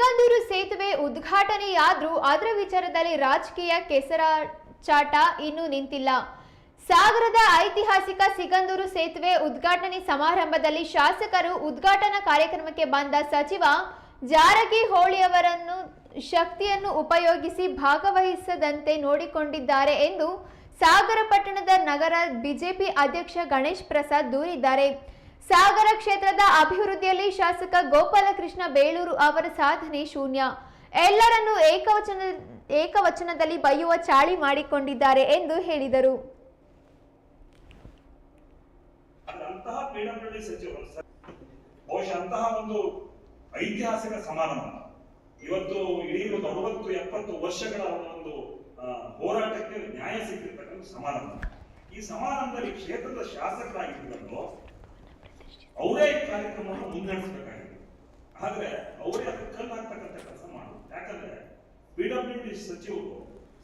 ಸಿಗಂದೂರು ಸೇತುವೆ ಉದ್ಘಾಟನೆಯಾದ್ರೂ ಅದರ ವಿಚಾರದಲ್ಲಿ ರಾಜಕೀಯ ಕೆಸರಾಚಾಟ ಇನ್ನೂ ನಿಂತಿಲ್ಲ. ಸಾಗರದ ಐತಿಹಾಸಿಕ ಸಿಗಂದೂರು ಸೇತುವೆ ಉದ್ಘಾಟನೆ ಸಮಾರಂಭದಲ್ಲಿ ಶಾಸಕರು ಉದ್ಘಾಟನಾ ಕಾರ್ಯಕ್ರಮಕ್ಕೆ ಬಂದ ಸಚಿವ ಜಾರಕಿಹೊಳಿಯವರನ್ನು ಶಕ್ತಿಯನ್ನು ಉಪಯೋಗಿಸಿ ಭಾಗವಹಿಸದಂತೆ ನೋಡಿಕೊಂಡಿದ್ದಾರೆ ಎಂದು ಸಾಗರ ಪಟ್ಟಣದ ನಗರ ಬಿಜೆಪಿ ಅಧ್ಯಕ್ಷ ಗಣೇಶ್ ಪ್ರಸಾದ್ ದೂರಿದ್ದಾರೆ. ಸಾಗರ ಕ್ಷೇತ್ರದ ಅಭಿವೃದ್ಧಿಯಲ್ಲಿ ಶಾಸಕ ಗೋಪಾಲಕೃಷ್ಣ ಬೇಳೂರು ಅವರ ಸಾಧನೆ ಶೂನ್ಯ. ಎಲ್ಲರನ್ನೂ ಏಕವಚನ, ಏಕವಚನದಲ್ಲಿ ಬೈಯುವ ಚಾಳಿ ಮಾಡಿಕೊಂಡಿದ್ದಾರೆ ಎಂದು ಹೇಳಿದರು. ಐತಿಹಾಸಿಕ ಸಮಾರಂಭ. ಇವತ್ತು ಇಡೀ ಒಂದು ಅರವತ್ತು, ಎಪ್ಪತ್ತು ವರ್ಷಗಳ ಒಂದು ಹೋರಾಟಕ್ಕೆ ನ್ಯಾಯ ಸಿಕ್ಕಿರ್ತಕ್ಕಂಥ ಸಮಾರಂಭ. ಈ ಸಮಾರಂಭದಲ್ಲಿ ಕ್ಷೇತ್ರದ ಶಾಸಕರಾಗಿದ್ದರು ಅವರೇ ಕಾರ್ಯಕ್ರಮವನ್ನು ಮುನ್ನಡೆಸಬೇಕಾಗಿದೆ ಆದರೆ ಅವರೇ ಅದಕ್ಕೆ ಕಲ್ಲು ಕೆಲಸ ಪಿ ಯಾಕಂದ್ರೆ ಡಿ ಸಚಿವರು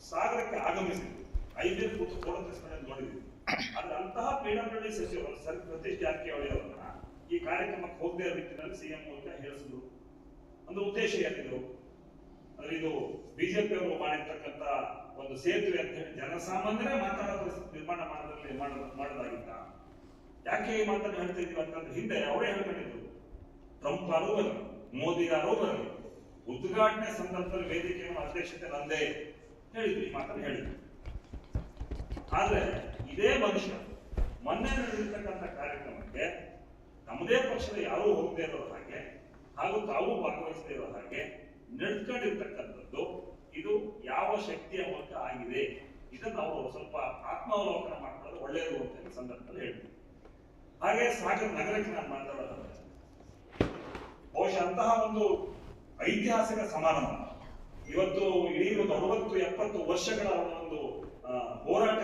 ಸಾಗರಕ್ಕೆ ಆಗಮಿಸಿದ್ರು. ಐದೇ ಕೂತು ಫೋಟೋ ತೆಗೆಸ್ಕೊಂಡು ನೋಡಿದ್ವಿ ಆದ್ರೆ ಅಂತಹ ಪಿಡಬ್ಲ್ಯೂಡಿ ಸಚಿವರು, ಸರ್ ಸತೀಶ್ ಜಾರಕಿಹೊಳಿ ಅವರನ್ನ ಈ ಕಾರ್ಯಕ್ರಮಕ್ಕೆ ಹೋಗದೇ ಸಿ ಸಿಎಂ ಮೂಲಕ ಹೇಳಿದ್ರು ಒಂದು ಉದ್ದೇಶ ಏನಿದ್ರು? ಅಂದ್ರೆ ಇದು ಬಿಜೆಪಿ ಅವರು ಮಾಡಿರ್ತಕ್ಕಂಥ ಒಂದು ಸೇತುವೆ ಅಂತ ಹೇಳಿ ಜನಸಾಮಾನ್ಯರೇ ಮಾತಾಡೋ ನಿರ್ಮಾಣ ಮಾಡೋದ್ರಲ್ಲಿ ಮಾಡಲಾಗಿತ್ತ? ಯಾಕೆ ಈ ಮಾತನ್ನು ಹೇಳ್ತಾ ಇದ್ದೀವಿ ಅಂತಂದ್ರೆ ಹಿಂದೆ ಅವರೇ ಹೇಳ್ಕೊಂಡಿದ್ರು ಟ್ರಂಪ್ ಯಾರೋ ಬರಲಿ ಮೋದಿ ಯಾರೋ ಬರಲಿ ಉದ್ಘಾಟನೆ ಸಂದರ್ಭದಲ್ಲಿ ವೇದಿಕೆಯನ್ನು ಅಧ್ಯಕ್ಷತೆ ನಂದೇ ಹೇಳಿದ್ರು, ಈ ಮಾತನ್ನು ಹೇಳಿದ್ರು. ಆದ್ರೆ ಇದೇ ಮನುಷ್ಯ ಮೊನ್ನೆ ನಡೆದಿರ್ತಕ್ಕಂಥ ಕಾರ್ಯಕ್ರಮಕ್ಕೆ ನಮ್ಮದೇ ಪಕ್ಷದ ಯಾರೂ ಹೋಗದೇ ಇರೋ ಹಾಗೆ ಹಾಗೂ ತಾವು ಭಾಗವಹಿಸದೇ ಇರೋ ಹಾಗೆ ನಡ್ಕೊಂಡಿರ್ತಕ್ಕಂಥದ್ದು ಇದು ಯಾವ ಶಕ್ತಿಯ ಮೂಲಕ ಆಗಿದೆ, ಇದನ್ನು ಅವರು ಸ್ವಲ್ಪ ಆತ್ಮಾವಲೋಕನ ಮಾಡ್ಕೊಳ್ಳೋದು ಒಳ್ಳೆಯದು ಅಂತ ಸಂದರ್ಭದಲ್ಲಿ ಹೇಳ್ತೀನಿ ಹಾಗೆ ಸಾಗರ ನಗರಕ್ಕೆ ನಾನು ಮಾತಾಡೋದು ಬಹುಶಃ ಅಂತಹ ಒಂದು ಐತಿಹಾಸಿಕ ಸಮಾರಂಭ. ಇವತ್ತು ಇಡೀ ಒಂದು ಅರವತ್ತು ಎಪ್ಪತ್ತು ವರ್ಷಗಳ ಒಂದು ಹೋರಾಟ